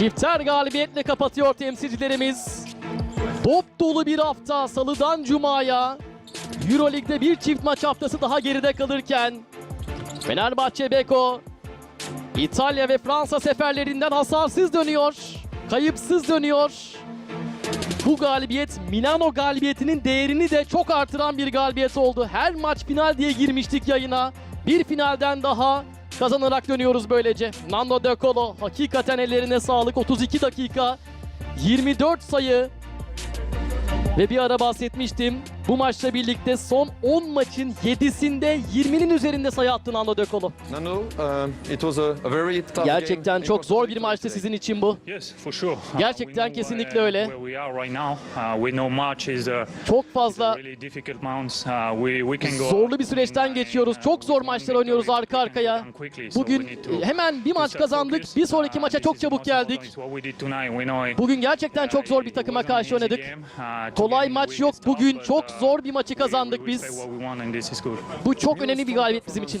Çifter galibiyetle kapatıyor temsilcilerimiz. Dop dolu bir hafta salıdan cumaya. Euroleague'de bir çift maç haftası daha geride kalırken Fenerbahçe Beko İtalya ve Fransa seferlerinden hasarsız dönüyor. Kayıpsız dönüyor. Bu galibiyet Milano galibiyetinin değerini de çok artıran bir galibiyet oldu. Her maç final diye girmiştik yayına. Bir finalden daha kazanarak dönüyoruz böylece. Nando De Colo hakikaten ellerine sağlık. 32 dakika 24 sayı ve bir ara bahsetmiştim. Bu maçla birlikte son 10 maçın 7'sinde 20'nin üzerinde sayı attı Nando De Colo. Nano, um, Gerçekten çok zor bir maçtı sizin için bu. Uh, Gerçekten know, kesinlikle uh, öyle. Uh, Çok fazla. Uh, zorlu bir süreçten geçiyoruz. Çok zor maçlar oynuyoruz arka arkaya. Bugün hemen bir maç kazandık. Bir sonraki maça çok çabuk geldik. Bugün gerçekten çok zor bir takıma karşı oynadık. Kolay maç yok bugün. Çok zor bir maçı kazandık biz. Bu çok önemli bir galibiyet bizim için.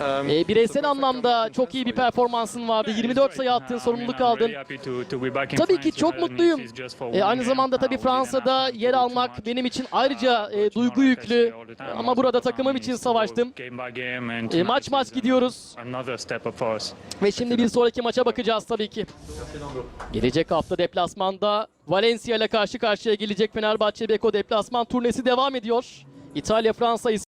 Um, E, bireysel anlamda çok iyi bir performansın vardı. 24 sayı attın, sorumluluk aldın. Tabii ki çok mutluyum. E, aynı zamanda tabii Fransa'da yer almak benim için ayrıca e, duygu yüklü. Ama burada takımım için savaştım. E, maç maç gidiyoruz. Ve şimdi bir sonraki maça bakacağız tabii ki. Gelecek hafta deplasmanda Valencia ile karşı karşıya gelecek Fenerbahçe Beko deplasman turnesi devam ediyor. İtalya Fransa